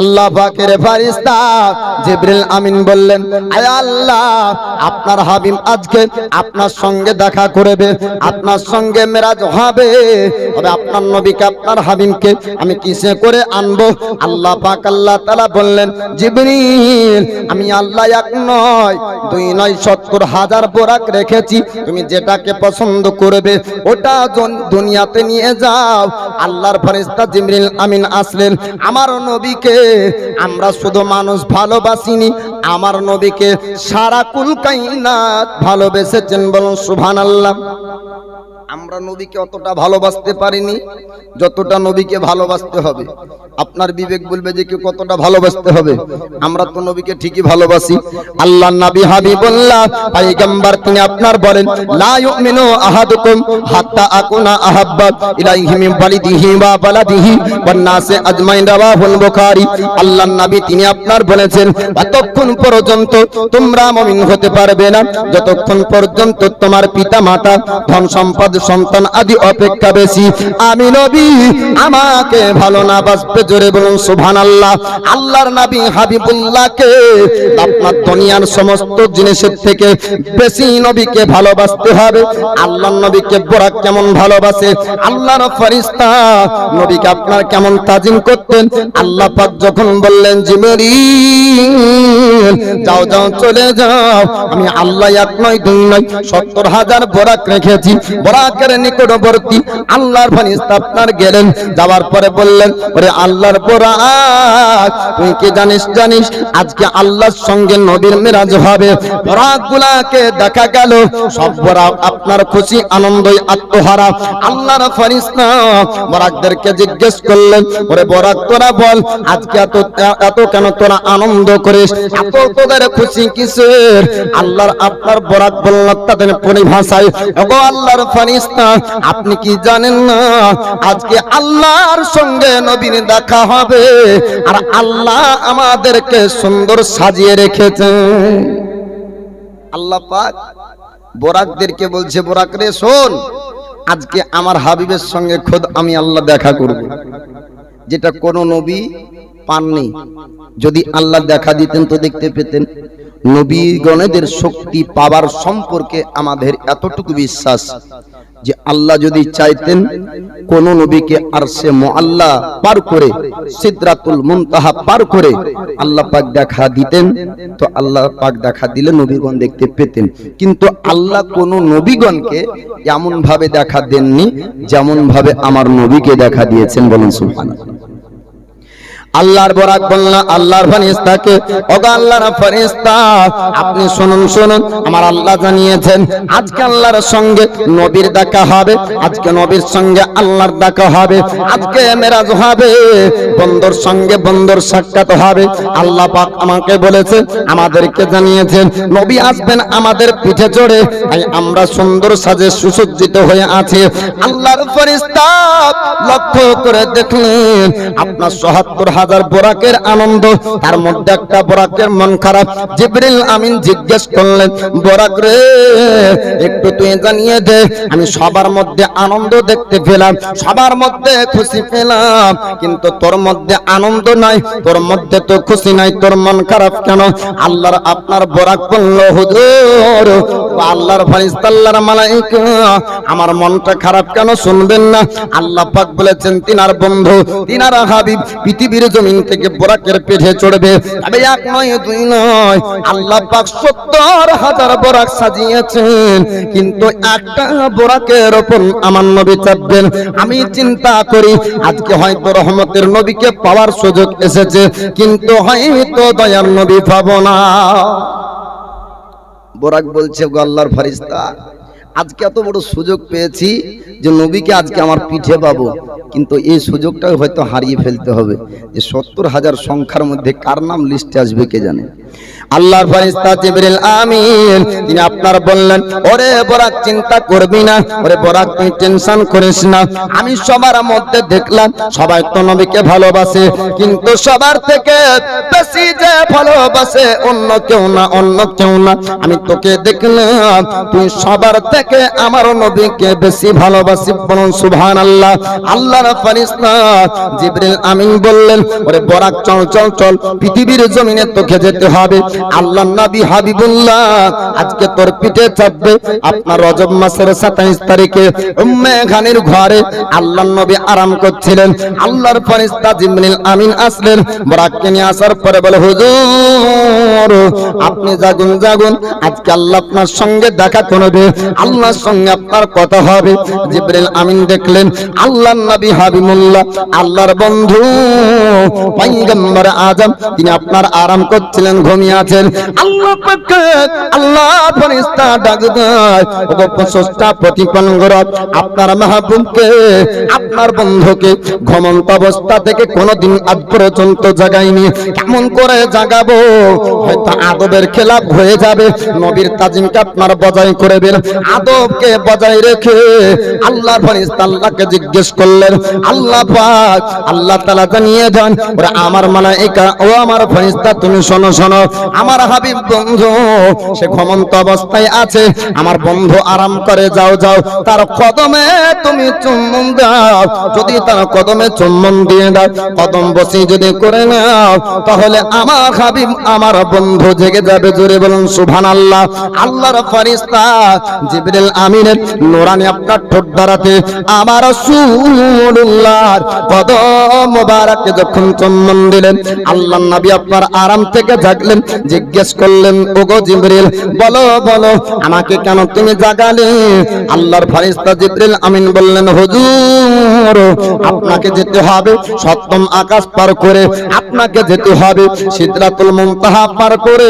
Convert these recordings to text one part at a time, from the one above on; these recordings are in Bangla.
আল্লাহ পাকের ফারিস্তা জিবরিল আমিন বললেন, আয় আল্লাহ, আপনার হাবিব আজকে আপনার সঙ্গে দেখা করবে, আপনার সঙ্গে মেরাজ হবে। তবে আপনার নবীকে, আপনার হাবিবকে আমি কিসে করে আনব? আল্লাহ পাক আল্লাহ তাআলা বললেন, জিবরিল, আমি আল্লাহ এক নয়, দুই নয় সত্তর হাজার বোরাক রেখেছি। তুমি যেটাকে পছন্দ করবে, ওটা দুনিয়াতে নিয়ে যাও। আল্লাহর ফেরেশতা জিবরিল আমিন আসলেন, আমার নবীকে আমরা শুধু মানুষ ভালোবাসিনি আমার নবীকে সারা কুল কাইনাত ভালোবেসেছেন বলুন সুবহানাল্লাহ। আমরা নবীকে অতটা ভালোবাসতে পারিনি, যতটা নবীকে ভালোবাসতে হবে। আপনার বিবেক বলবে যে কি কতটা ভালোবাসতে হবে। আমরা তো নবীকে ঠিকই ভালোবাসি। আল্লাহ নবী হাবিবুল্লাহ পয়গম্বর তিনি আপনার বলেন, লা ইউমিনু আহাদুকুম হাত্তা আকুনা আহাব্বা ইলাইহি মিন ওয়ালিদিহি ওয়া বালাদিহি ওয়ান নাসি আজমাইন রাওয়াহুল বুখারী। আল্লাহ নবী তিনি আপনার বলেছেন ততক্ষণ পর্যন্ত তোমরা মুমিন হতে পারবে না, যতক্ষণ পর্যন্ত তোমার পিতা মাতা ধন সম্পদ সন্তান আদি অপেক্ষা বেশি। আমি নবী, আমাকে ভালো না বাসবে জোরে বলুন সুবহানাল্লাহ। আল্লাহর নবী হাবিবুল্লাহকে আপনার দুনিয়ার সমস্ত জিনিসের থেকে বেশি নবীকে ভালোবাসতে হবে। আল্লাহর নবীকে বড় কেমন ভালোবাসে? আল্লাহর ফেরেশতা নবীকে আপনার কেমন তাজিম করতেন? আল্লাহ পাক যখন বললেন জিবরিল যাও যাও, চলে যাও। আমি আল্লাহ এক নয়, দুই নয়, সত্তর হাজার বরাক রেখেছি। বরাকের নিকটবর্তী আল্লাহর ফেরেশতা আপনার গেলেন, যাওয়ার পরে বললেন, ওরে আল্লাহর বরাক তুই কি জানিস জানিস, আজকে আল্লাহর সঙ্গে মেরাজ হবে? দেখা গেল, সব আপনার খুশি, আনন্দই, আত্মহারা। আল্লাহর জিজ্ঞেস করলেন, ওরে তোরা বল, আজকে এত এত কেন তোরা আনন্দ করিস? এত তোদের খুশি কিসের? আল্লাহর, আপনার বরাক বলল, তাদের পরিভাষায় আল্লাহর ফেরেশতা আপনি কি জানেন না? আজকে আল্লাহর সঙ্গে নবীর দেখা হবে। আর আল্লাহ আমাদেরকে সুন্দর সাজিয়ে রেখেছে। আল্লাহ পাক বোরাকদেরকে বলছে, বোরাক রে, শোন, আজকে আমার হাবিবের সঙ্গে খোদ আমি আল্লাহ দেখা করব। যেটা কোন নবী পাননি। যদি আল্লাহ দেখা দিতেন তো দেখতে পেতেন। নবীগণেদের শক্তি পাবার সম্পর্কে আমাদের এতটুকু বিশ্বাস। যে আল্লাহ যদি চাইতেন কোন নবীকে আর সে মোয়াল্লা পার করে, সিদ্রাতুল মুনতাহা পার করে আল্লাহ পাক দেখা দিতেন, তো আল্লাহ পাক দেখা দিলে নবীগণ দেখতে পেতেন। কিন্তু আল্লাহ কোন নবীগণকে এমন ভাবে দেখা দেননি যেমন ভাবে আমার নবীকে দেখা দিয়েছেন বলেন সুবহানাল্লাহ। আল্লাহর বরাক বললা আল্লাহর ফেরেশতাকে। ওগো আল্লাহর ফেরেশতা, আপনি শুনুন শুনুন, আমার আল্লাহ জানিয়েছেন, আজকে আল্লাহর সঙ্গে নবীর দেখা হবে, আজকে নবীর সঙ্গে আল্লাহর দেখা হবে, আজকে মেরাজ হবে বন্দর সঙ্গে বন্দর সাক্ষাৎ হবে। আল্লাহ পাক আমাকে বলেছে, আমাদেরকে জানিয়েছেন, নবী আসবেন আমাদের পিঠে চড়ে, তাই আমরা সুন্দর সাজে সুসজ্জিত হয়ে আছি। আল্লাহর ফেরেশতা, লক্ষ্য করে দেখলেন, আপনার সহাত্তর হাজার বোরাকের আনন্দ, তার মধ্যে একটা বোরাকের মন খারাপ। জিবরিল আমিন জিজ্ঞেস করলেন, বোরাক রে, একটু তুই জানিয়ে দে, আমি সবার মধ্যে আনন্দ দেখতে পেলাম, সবার মধ্যে খুশি পেলাম, কিন্তু তোর মধ্যে আনন্দ নাই, তোর মধ্যে তো খুশি নাই, তোর মন খারাপ কেন? আল্লাহর আপনার বোরাক বলল, হুজুর আল্লাহর ফেরেশতা আল্লাহর মালাইকা, আমার মনটা খারাপ কেন শুনবেন না? আল্লাহ পাক বলেছেন, তিনার বন্ধু, তিনার হাবিব পৃথিবীর জমিন থেকে বোরাকের পেটে চড়বে। তবে এক নয়, দুই নয়, আল্লাহ পাক সত্তর হাজার বোরাক সাজিয়েছেন। কিন্তু একটা বোরাকের ওপর আমার নবী চাপবেন। আমি চিন্তা করি, আজকে হয়তো রহমতের নবীকে পাওয়ার সুযোগ এসেছে, কিন্তু হয়তো দয়ার নবী পাবো না। বোরাক বলছে গল্লার ফারিস্তা আজকে এত বড় সুযোগ পেয়েছি যে নবীকে আজকে আমার পিঠে পাবো। কিন্তু এই সুযোগটা হয়তো হারিয়ে ফেলতে হবে। যে সত্তর হাজার সংখ্যার মধ্যে কার নাম লিস্টে আসবে কে জানে? আল্লাহর ফেরেশতা জিবরিল আমিন, তিনি আপনার বললেন, ওরে বরাক, চিন্তা করবি না, ওরে বরাক, তুই টেনশন করিস না। আমি সবার মধ্যে দেখলাম, সবাই তো নবীকে ভালোবাসে, কিন্তু সবার থেকে বেশি যে ভালোবাসে অন্য কেউ না, অন্য কেউ না। আমি তোকে দেখলাম, তুই সবার থেকে আমার নবীকে বেশি ভালোবাসি বলুন সুবহানাল্লাহ। আল্লাহর ফেরেশতা জিবরিল আমিন বললেন, ওরে বরাক, চল চল চল, পৃথিবীর জমিনে তোকে যেতে হবে। আল্লাহ নবী হাবিবুল্লাহ, আজকে তোর পিঠে চাপবে আপনার রজব মাসের 27 তারিখে। উম্মে খানির ঘরে আল্লাহ নবী আরাম করছিলেন। আল্লাহর ফেরেশতা জিবরিল আমিন আসলেন। বরাককে নিয়ে আসার পরে বলে, হুজুর, আপনি জাগুন জাগুন, আজকে আল্লাহ আপনার সঙ্গে দেখা করবে। আল্লাহর সঙ্গে আপনার কথা হবে। জিবরিল আমিন দেখলেন, আল্লাহর নবী হাবিবুল্লাহ, আল্লাহর বন্ধু, পয়গম্বর আজম, তিনি আপনার আরাম করছিলেন। ঘুমিয়ে আছেন আল্লাহ আল্লাহ ফেরেশতা ডাক দেয় প্রতিপালন করো, আপনার মাহবুবকে, আপনার বন্ধুকে ঘুমন্ত অবস্থা থেকে কোনোদিন আজ পর্যন্ত জাগাইনি। কেমন করে জাগাবো? হয়তো আদবের খেলাপ হয়ে যাবে। নবীর তাজিমকে আপনার বজায় করবেন আদবকে বজায় রেখে আল্লাহ ফেরেশতা আল্লাহকে জিজ্ঞেস করলেন, আল্লাহ আল্লাহ তাআলা জানিয়ে দেন, ওরে আমার মালাইকা, ও আমার ফেরেশতা, তুমি শোনো শোনো। আমার হাবিব বন্ধু, সে ঘুমন্ত অবস্থায় আছে। আমার বন্ধু আরাম করে, যাও যাও। তার কদমে তুমি চুম্বন দাও। যদি তার কদমে চুম্বন দিয়ে দাও, কদম বসি যদি করে নাও, তাহলে আমার হাবিব, আমার বন্ধু জেগে যাবে জোরে বলুন, সুবহানাল্লাহ। আল্লাহর ফেরেশতা জিবরিল আমিনের নোরানি আপনার ঠোঁট দ্বারাতে আমার রাসূলুল্লাহর কদম মোবারকে যখন চুম্বন দিলেন আল্লাহ নবী আপনার আরাম থেকে জাগলেন জিজ্ঞেস করলেন, ওগো জিবরিল, বলো বলো, আমাকে কেন তুমি জাগালে? আল্লাহর ফেরেশতা জিবরিল আমিন বললেন, হুজুর, আপনাকে যেতে হবে সপ্তম আকাশ পার করে। আপনাকে যেতে হবে সিদ্ধাতুল মুনতাহা পার করে।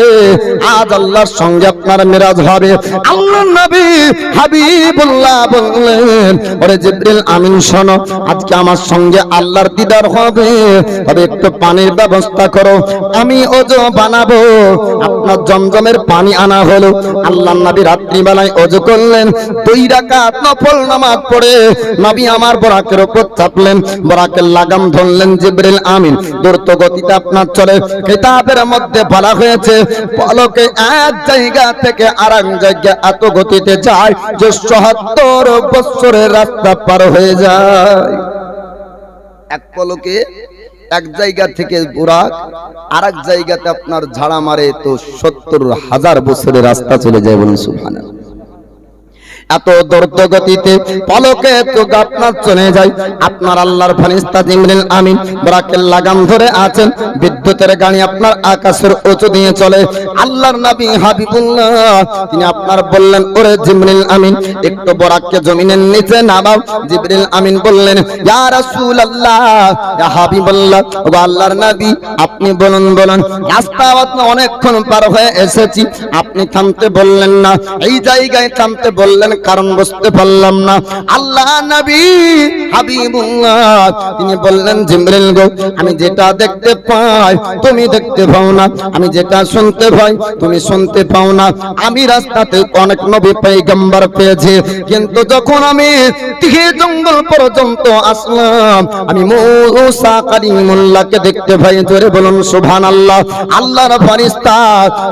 আজ আল্লাহর সঙ্গে আপনার মিরাজ হবে। আল্লাহ নবী হাবিবুল্লাহ বললেন, ওরে জিবরিল আমিন, শোনো, আজকে আমার সঙ্গে আল্লাহর দিদার হবে। তবে একটু পানির ব্যবস্থা করো। আমি ওজো বানাবো। আপনার জমজমের পানি আনা হলো। আল্লাহ নবী রাত্রিবেলায় অজু করলেন, দুই রাকাত নফল নামাজ পড়ে নবী আমার বরাকের উপর চাপলেন, বরাকের লাগাম ধরলেন, জিবরিল আমিন। দ্রুত গতিতে আপনার চলে কিতাবের মধ্যে বলা হয়েছে, পলকে এক জায়গা থেকে আর এক জায়গা এত গতিতে যায় যে সত্তর বছরের রাস্তা পার হয়ে যায়। এক পলকে এক জায়গা থেকে বুরাক আর এক জায়গাতে আপনার ঝাড়া মারে তো সত্তর হাজার বছরের রাস্তা চলে যায় বলুন সুবহানাল্লাহ। এত দ্রুত গতিতে পলকে তো আপনার চলে যায়। আপনার আল্লাহর ফারিস্তা জিমরিল আমিন বরাকের লাগাম ধরে আছেন। বিদ্যুতের গাড়ি আপনার আকাশের উঁচু দিয়ে চলে। আল্লাহর নবী হাবিবুল্লাহ, তিনি আপনার বললেন, ওরে জিমরিল আমিন, একটু বরাককে জমিনের নিচে নামাও। জিবরিল আমিন বললেন, ইয়া রাসূলুল্লাহ, ইয়া হাবিবাল্লাহ, ও আল্লাহর নবী, আপনি বলুন বলুন, রাস্তা অনেকক্ষণ পার হয়ে এসেছি। আপনি থামতে বললেন না, এই জায়গায় থামতে বললেন কারণ বুঝতে পারলাম না। আল্লাহ নবী হাবিবুল্লাহ, তিনি বললেন জিমরিল গো, আমি যেটা দেখতে পাই, তুমি দেখতে পাও না। আমি যেটা শুনতে পাই, তুমি শুনতে পাও না। আমি রাস্তাতে অনেক নবী পয়গম্বর পেয়েছি। কিন্তু যখন আমি তিহে জঙ্গল পর্যন্ত আসলাম, আমি মূসা কালিমুল্লাহকে দেখতে পাই। জোরে বলুন, সুবহানাল্লাহ। আল্লাহর ফেরেশতা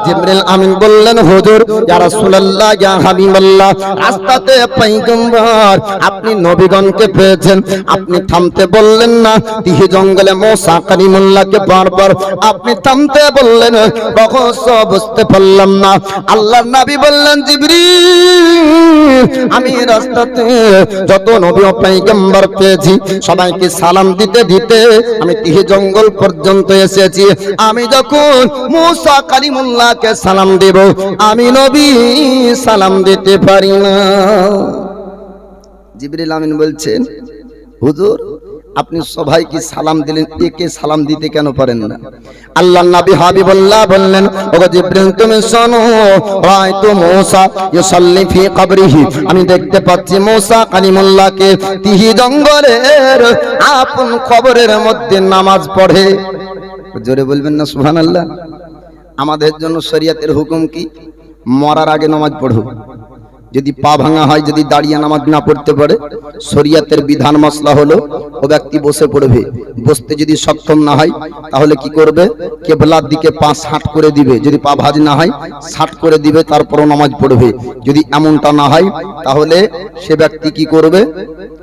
জিবরিল আমিন বললেন, হুজুর, ইয়া রাসূলুল্লাহ, ইয়া হাবিবাল্লাহ রাস্তাতে পয়গম্বর, আপনি নবীগণকে পেয়েছেন। আপনি থামতে বললেন না। তিহি জঙ্গলে মূসা কালিমুল্লাহকে বারবার আপনি থামতে বললেন। রহস্য বুঝতে পারলাম না। আল্লাহর নবী বললেন, জিবরিল, আমি রাস্তাতে যত নবী ও পয়গম্বর পেয়েছি, সবাইকে সালাম দিতে দিতে আমি তিহি জঙ্গল পর্যন্ত এসেছি। আমি যখন মূসা কালিমুল্লাহকে সালাম দেব, আমি নবী সালাম দিতে পারি না। জিবরিল আমিন বলছেন, হুজুর, আপনি সবাইকে সালাম দিলেন, একে সালাম দিতে কেন পারেন না? আল্লাহ নবী হাবিবুল্লাহ বললেন, ওগো জিবরিল, তুমি শোনো, রায়তু মূসা ইউসাল্লি ফি কবরিহি। আমি দেখতে পাচ্ছি মূসা কালিমুল্লাহকে তিহি জঙ্গলের আপন কবরের মধ্যে নামাজ পড়ে। জোরে বলবেন না, সুবহানাল্লাহ। আমাদের জন্য শরিয়াতের হুকুম কি? মরার আগে নামাজ পড়ো যদি পা ভাঙা হয়, যদি দাঁড়িয়ে নামাজ না পড়তে পারে, শরিয়াতের বিধান মশলা হলো, ও ব্যক্তি বসে পড়বে। বসতে যদি সক্ষম না হয়, তাহলে কি করবে? কেবলার দিকে পা ষাট করে দিবে। যদি পা ভাজ না হয়, ষাট করে দিবে, তারপরও নামাজ পড়বে। যদি এমনটা না হয়, তাহলে সে ব্যক্তি কি করবে?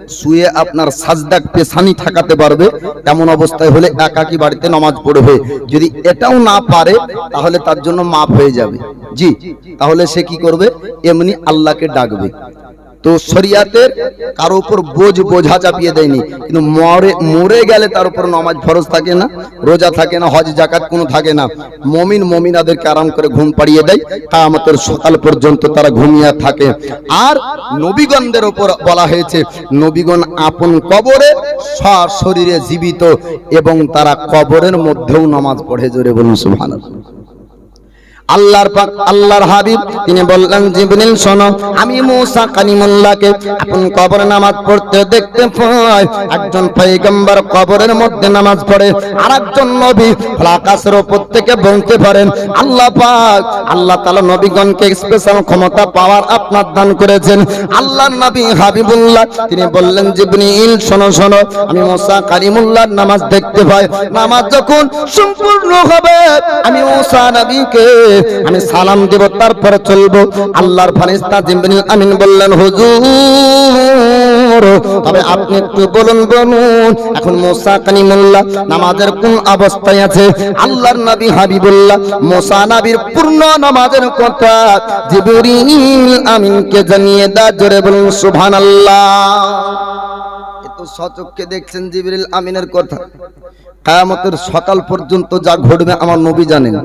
শুয়ে আপনার সাজদাক পেশানি ঠাকাতে পারবে। এমন অবস্থায় হলে একাকি বাড়িতে নামাজ পড়বে। যদি এটাও না পারে, তাহলে তার জন্য মাপ হয়ে যাবে। জি? তাহলে সে কি করবে? এমনি আল্লাহকে ডাকবে। তো শরিয়াতের কারও উপর বোঝ, বোঝা চাপিয়ে দেয়নি। কিন্তু মরে মরে গেলে তার উপর নামাজ ফরজ থাকে না, রোজা থাকে না, হজ, জাকাত কোনো থাকে না। মমিন, মমিনাদেরকে আরাম করে ঘুম পাড়িয়ে দেয়। তা আমাদের সকাল পর্যন্ত তারা ঘুমিয়ে থাকে। আর নবীগণদের ওপর বলা হয়েছে, নবীগণ আপন কবরে শরীরে জীবিত এবং তারা কবরের মধ্যেও নামাজ পড়ে। জোরে বলুন, সুবহানাল্লাহ। আল্লাহর পাক, আল্লাহর হাবিব, তিনি বললেন, জিবরিল, শোনো, আমি মুসা কালিমুল্লাহকে আপন কবরে নামাজ পড়তে দেখতে পাই। একজন পয়গম্বর কবরের মধ্যে নামাজ পড়ে আর একজন নবী আকাশের উপর থেকে বলতে পারেন, আল্লাহ পাক, আল্লাহ তাআলা নবীগণকে স্পেশাল ক্ষমতা পাওয়ার আপনার দান করেছেন। আল্লাহর নবী হাবিবুল্লাহ, তিনি বললেন, জিবরিল, শোনো শোনো, আমি মুসা কালিমুল্লাহর নামাজ দেখতে পাই। নামাজ যখন সম্পূর্ণ হবে, আমি মুসা নবীকে আমি সালাম দেব, তারপরে চলবো। আল্লাহর ফারিস্তা জিবরিল আমিন বললেন, হুজুর, তবে আপনি একটু বলুন বলুন। এখন মুসা কালিমুল্লাহ নামাজের কোন অবস্থায় আছে? আল্লাহর নবী হাবিবুল্লাহ, মুসা নবীর পূর্ণ নামাজের কথা জিবরিল আমিনকে জানিয়ে দা জোরে বলুন, সুবহানাল্লাহ। এ তো সচক্ষে দেখছেন জিবরিল আমিনের কথা। কায়ামতের সকাল পর্যন্ত যা ঘটবে আমার নবী জানেন।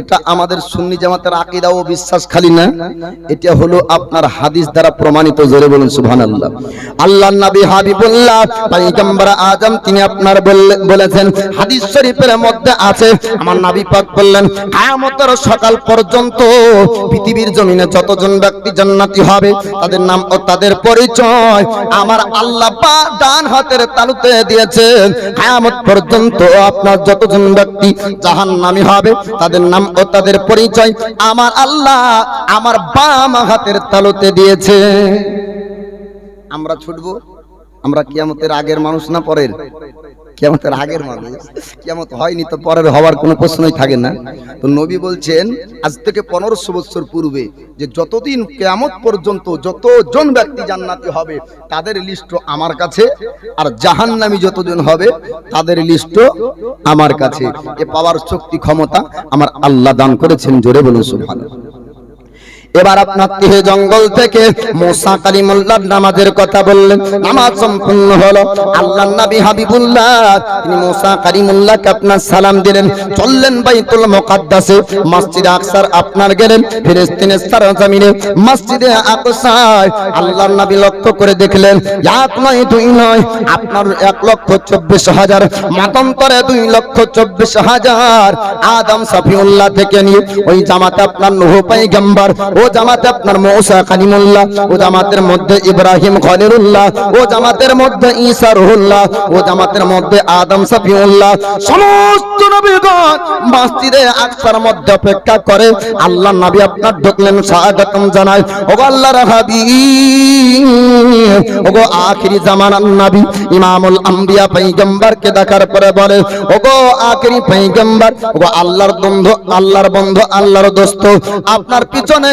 এটা আমাদের সুন্নি জামাতের আকিদা ও বিশ্বাস খালি না। এটা হলো আপনার হাদিস দ্বারা প্রমাণিত, জোরে বলুন, সুবহানাল্লাহ। আল্লাহর নবী হাবিবুল্লাহ, পয়গম্বর আজম, তিনি আপনার বলেছেন, হাদিস শরীফের মধ্যে আছে, আমার নবী পাক বললেন, কিয়ামতের সকাল পর্যন্ত পৃথিবীর জমিনে যতজন ব্যক্তি জান্নাতি হবে, তাদের নাম ও তাদের পরিচয় আমার আল্লাহ পাক ডান হাতের তালুতে দিয়েছেন। কিয়ামত আপনার যতজন ব্যক্তি জাহান নামি হবে, তাদের নাম ও তাদের পরিচয় আমার আল্লাহ আমার বাম হাতের তালুতে দিয়েছে। আমরা ছুটবো? আমরা কিয়ামতের আগের মানুষ না পরের? কিয়ামতের আগের মানুষ, কিয়ামত হয়নি তো পরের হওয়ার কোনো প্রশ্নই থাকে না। তো নবী বলছেন, আজ থেকে পনেরোশো বছর পূর্বে যে যতদিন কিয়ামত পর্যন্ত যতজন ব্যক্তি জান্নাতি হবে, তাদের লিস্ট আমার কাছে, আর জাহান্নামী যতজন হবে, তাদের লিস্ট আমার কাছে। এ পাওয়ার শক্তি, ক্ষমতা আমার আল্লাহ দান করেছেন, জোরে বলুন সুবহানাল্লাহ। এবার আপনার তিহে জঙ্গল থেকে মোসা কালিমুল্লাহ নামাজের কথা বললেন। নামাজ সম্পূর্ণ হলো। আল্লাহ নবী হাবিবুল্লাহ, তিনি মোসা কালিমুল্লাহকে আপনার সালাম দিলেন। চললেন বাইতুল মুকাদ্দাসে। মসজিদে আকসার আপনার গেলেন। ফিলিস্তিনের সরজমিনে মসজিদে আকসায় আল্লাহর নবী লক্ষ্য করে দেখলেন, এক নয়, দুই নয়, আপনার এক লক্ষ চব্বিশ হাজার, মাতন্তরে দুই লক্ষ চব্বিশ হাজার। আদম সাফিউল্লাহ থেকে নিয়ে ওই জামাতে আপনার নুহ পাইগাম্বার ও জামাতে আপনার মৌসা কালিমুল্লাহ, ও জামাতের মধ্যে ইব্রাহিম খলিলুল্লাহ, ও জামাতের মধ্যে ঈসা রুহুল্লাহ, ও জামাতের মধ্যে আদম সাফিউল্লাহ। সমস্ত নবীগণ মসজিদে আকসার মধ্যে অপেক্ষা করে আল্লাহ নবী আপনার ঢুকলেন স্বাগতম জানায় ও আল্লাহর হাবিব, ওগো আখিরি জামানার নবী, ইমামুল আম্বিয়া পয়গম্বরকে দেখার পরে বলে, ওগো আখিরি পয়গম্বর, ওগো আল্লাহর বন্ধু আল্লাহর বন্ধু, আল্লাহর দোস্ত, আপনার পিছনে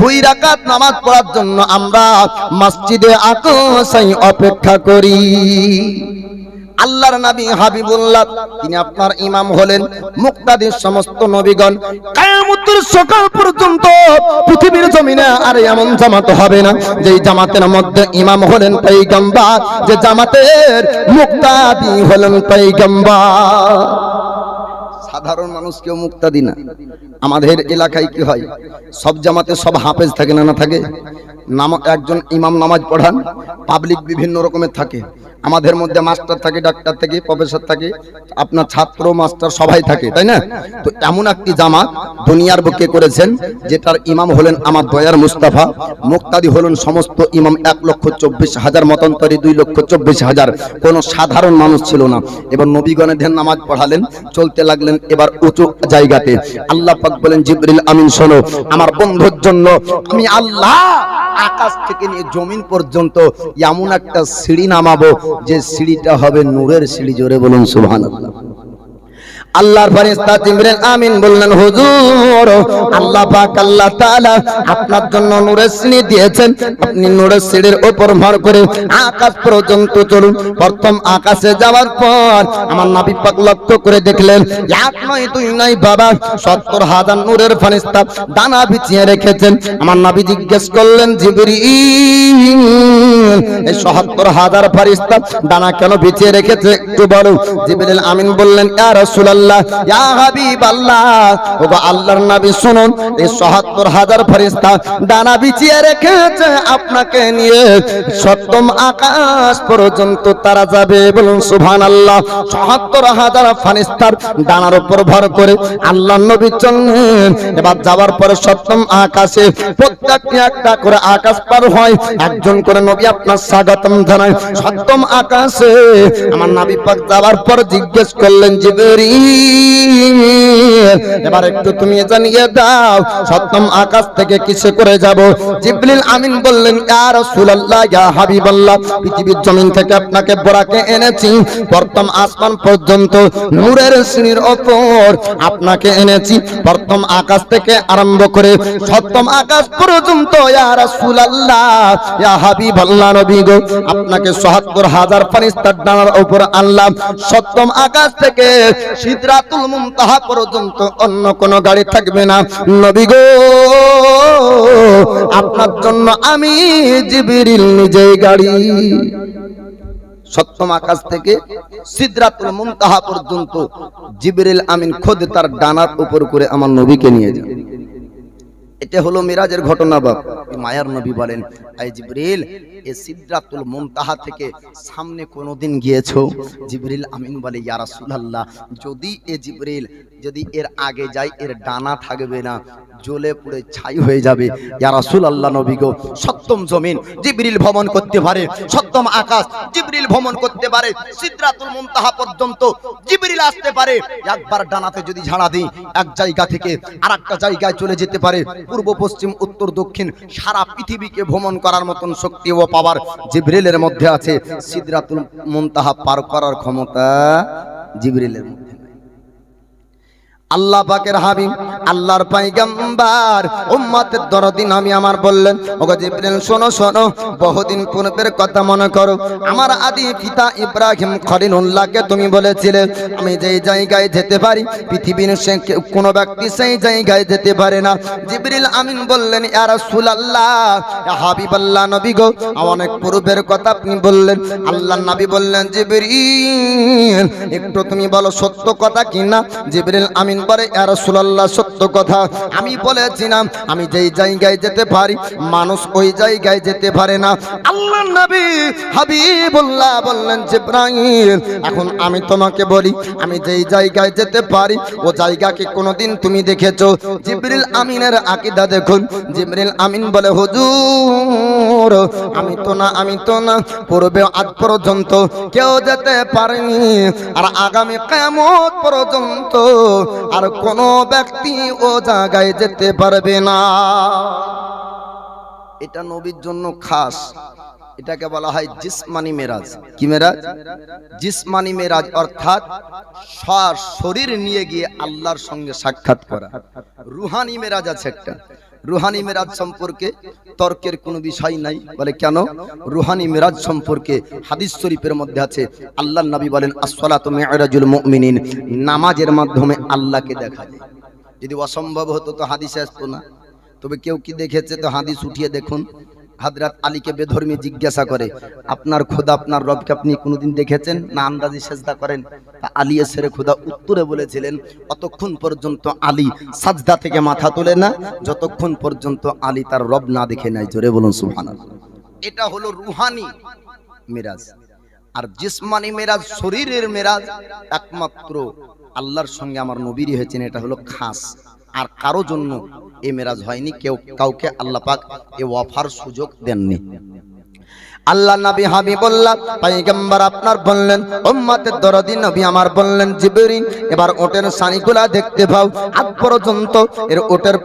দুই রাকাত নামাজ পড়ার জন্য আমরা মসজিদে আকসাই অপেক্ষা করি। আল্লাহর নবী হাবিবুল্লাহ, তিনি আপনার ইমাম হলেন, মুক্তাদির সমস্ত নবীগণ, কিয়ামতের সকাল পর্যন্ত পৃথিবীর জমিনে আর এমন জামাত হবে না যে জামাতের মধ্যে ইমাম হলেন পয়গম্বর, যে জামাতের মুক্তাদি হলেন পয়গম্বর। সাধারণ মানুষ কেউ মুক্তাদি না আমাদের এলাকায় কি হয়? সব জামাতে সব হাফেজ থাকে না না থাকে? নাম একজন ইমাম নামাজ পড়ান পাবলিক বিভিন্ন রকমের থাকে। আমাদের মধ্যে মাস্টার থাকে, ডাক্তার থাকে, প্রফেসর থাকে, আপনার ছাত্র, মাস্টার সবাই থাকে, তাই না? তো এমন একটি জামাত দুনিয়ার বুকে করেছেন, যেটার ইমাম হলেন আমার দয়ার মুস্তাফা, মুক্তাদি হলেন সমস্ত ইমাম এক লক্ষ চব্বিশ হাজার, মতান্তরে দুই লক্ষ চব্বিশ হাজার। কোনো সাধারণ মানুষ ছিল না। এবার নবীগণের ধ্যান নামাজ পড়ালেন, চলতে লাগলেন এবার উঁচু জায়গাতে। আল্লাহ পাক বলেন, জিবরিল, আমিন, শোনো, আমার বন্ধুর জন্য আমি আল্লাহ আকাশ থেকে নিয়ে জমিন পর্যন্ত এমন একটা সিঁড়ি নামাবো যে সিঁড়িটা হবে নূরের সিঁড়ি জোরে বলুন সুবহানাল্লাহ। আল্লাহর ফেরেশতা জিবরিল আমিন বললেন, হুজুর, আল্লাহ পাক, আল্লাহ তাআলা আপনার জন্য নূরের সিঁড়ি দিয়েছেন। আপনি নূরের সিঁড়ির উপর ভর করে আকাশ পর্যন্ত চলুন। প্রথম আকাশে যাওয়ার পর আমার নবী পাক লক্ষ্য করে দেখলেন, এক নয়, দুই নয় বাবা, সত্তর হাজার নূরের ফেরেশতা দানা বিছিয়ে রেখেছেন। আমার নবী জিজ্ঞেস করলেন, জিবরিল, এই সত্তর হাজার ফেরেশতা দানা কেন বিছিয়ে রেখেছে একটু বলো? জিবরিল আমিন বললেন, ইয়া রাসূলুল্লাহ হাবিবাল্লাহ ওগো আল্লাহর নবী শুনুন, এই ৭৭ হাজার ফেরেশতা দানা বিছিয়ে রেখেছে আপনাকে নিয়ে। সপ্তম আকাশ পর্যন্ত তারা যাবে, বলুন সুবহানাল্লাহ। ৭৭ হাজার ফেরেশতার দানার উপর ভর করে নবী এবার যাওয়ার পরে সপ্তম আকাশে প্রত্যেকটি একটা করে আকাশ পার হয়। একজন করে নবী আপনার স্বাগতম জানায়। সপ্তম আকাশে আমার নবী যাওয়ার পর জিজ্ঞেস করলেন, জিবরিল الرحيم এবার একটু তুমি জানিয়ে দাও, সপ্তম আকাশ থেকে কিসে করে যাব? জিবরিল আমিন বললেন, ইয়া রাসূলুল্লাহ, ইয়া হাবিবাল্লাহ, পৃথিবীর জমিন থেকে আপনাকে বোরাকে এনেছি। প্রথম আসমান পর্যন্ত নূরের সিঁড়ির ওপর আপনাকে এনেছি। প্রথম আকাশ থেকে আরম্ভ করে সপ্তম আকাশ পর্যন্ত, ইয়া রাসূলুল্লাহ, ইয়া হাবিবাল্লাহ নবী গো, আপনাকে ৭৭ হাজার ফেরেশতার ডানার উপর আনলাম। সপ্তম আকাশ থেকে সিদরাতুল মুনতাহা পর্যন্ত অন্য কোন গাড়ি থাকবে না। নবী গো, আপনার জন্য আমি জিবরিল নিজেই গাড়ি। সপ্তম আকাশ থেকে সিদরাতুল মুনতাহা পর্যন্ত জিবরিল আমিন খোদ তার ডানার উপর করে আমার নবীকে নিয়ে যান। এটা হলো মিরাজের ঘটনা বাপ। মায়ার নবী বলেন আই জিবরিল, এ সিদরাতুল মুনতাহা থেকে সামনে কোনোদিন গিয়েছো? জিবরিল আমিন বলে, ইয়া রাসূলুল্লাহ, যদি এ জিবরিল যদি এর আগে যাই, এর ডানা থাকবে না, জ্বলে পুড়ে ছাই হয়ে যাবে। ইয়া রাসূলুল্লাহ নবী গো, সপ্তম জমিন জিবরিল ভ্রমণ করতে পারে, সপ্তম আকাশ জিবরিল ভ্রমণ করতে পারে, সিদরাতুল মুনতাহা পর্যন্ত জিবরিল আসতে পারে। একবার ডানাতে যদি ঝাড়া দিই, এক জায়গা থেকে আরেকটা জায়গায় চলে যেতে পারে। পূর্ব, পশ্চিম, উত্তর, দক্ষিণ সারা পৃথিবীকে ভ্রমণ করার মতন শক্তি ও পাওয়ার জিবরিলের মধ্যে আছে। সিদরাতুল মুনতাহা পার করার ক্ষমতা জিবরিলের মধ্যে। আল্লাহ পাকের হাবিব, আল্লাহর পাইগাম্বার, উম্মতের দরদিন আমি আমার বললেন, ওগো জিবরিল, শোনো শোনো, বহুদিন পূর্বের কথা মনে করো। আমার আদি পিতা ইব্রাহিম খলিলুল্লাহকে তুমি বলেছিলে, আমি যেই জায়গায় যেতে পারি, পৃথিবীর সে কোনো ব্যক্তি সেই জায়গায় যেতে পারে না। জিবরিল আমিন বললেন, ইয়া রাসূলুল্লাহ, ইয়া হাবিবাল্লাহ নবী গো, অনেক পূর্বের কথা আপনি বললেন। আল্লাহর নবী বললেন, জিবরিল, একটু তুমি বলো সত্য কথা কি না? জিবরিল আমিন বলে ইয়া রাসূলুল্লাহ, সত্য কথা। আমি বলেছিলাম, আমি যেই জায়গায় যেতে পারি, মানুষ ওই জায়গায় যেতে পারে না। আল্লাহর নবী হাবিবুল্লাহ বললেন, জিব্রাইল, এখন আমি তোমাকে বলি, আমি যেই জায়গায় যেতে পারি, ও জায়গাকে কোনোদিন তুমি দেখেছ? জিবরিল আমিনের আকীদা দেখুন। জিবরিল আমিন বলে, হুজুর, আমি তো না, আমি তো না, পূর্বে আজ পর্যন্ত কেউ যেতে পারেনি, আর আগামী কিয়ামত পর্যন্ত আর কোন ব্যক্তি ও জায়গায় যেতে পারবে না। এটা নবীর জন্য খাস। এটাকে বলা হয় জিসমানি মেরাজ। কি মেরাজ? জিসমানি মেরাজ অর্থাৎ শরীর নিয়ে গিয়ে আল্লাহর সঙ্গে সাক্ষাৎ করা। রুহানি মেরাজ আছে একটা। রুহানি মেরাজ সম্পর্কে তর্কের কোনো বিষয় নাই। বলে কেন? রুহানি মেরাজ সম্পর্কে হাদিস শরীফের মধ্যে আছে আল্লাহ নবী বলেন, আসসালাতু মি'রাজুল মুমিনিন নামাজের মাধ্যমে আল্লাহকে দেখা যায়। যদি অসম্ভব হতো তো হাদিসে আসতো না। তবে কেউ কি দেখেছে? তো হাদিস উঠিয়ে দেখুন। হাজরাত আলীকে বেধর্মী জিজ্ঞাসা করে, আপনার খোদা আপনার রবকে আপনি কোনোদিন দেখেছেন? না আন্দাজি সেজদা করেন? তা আলী এসের খোদা উত্তরে বলেছিলেন, অতক্ষণ পর্যন্ত আলী সাজদা থেকে মাথা তোলে না, যতক্ষণ পর্যন্ত আলী তার রব না দেখে নাই জোরে বলুন, সুবহানাল্লাহ। এটা হলো রুহানি মিরাজ। আর জিসমানি মেরাজ শরীরের মেরাজ একমাত্র আল্লাহর সঙ্গে আমার নবীরই হয়েছেন, এটা হলো খাস। আর কারও জন্য এ মেরাজ হয়নি কেউ কাউকে আল্লাপাক এ ওয়াফার সুযোগ দেননি। আল্লাহ নবী হাবিবুল্লাহ পয়গম্বর আপনার বললেন, উম্মতের দরদি নবী আমার বললেন জিবরিন এবার ওটের সানিগুলা দেখতে পাও। আজ পর্যন্ত এর ওটের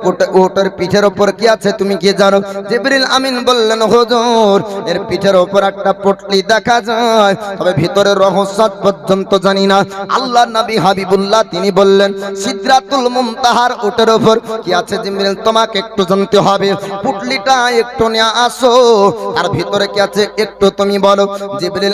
ওটের পিঠের ওপর কি আছে তুমি কি জানো? জিবরিল আমিন বললেন, হুজুর, এর পিঠের উপর একটা পটলি দেখা যায়, তবে ভিতরে রহস্য পর্যন্ত জানি না। আল্লাহ নবী হাবিবুল্লাহ তিনি বললেন, সিদরাতুল মুমতাহার ওটের উপর কি আছে জিবরিল? তোমাকে একটু জানতে হবে, পুটলিটা একটু নিয়ে আসো, আর ভিতরে কি আছে একটু তুমি বলো জিবরিল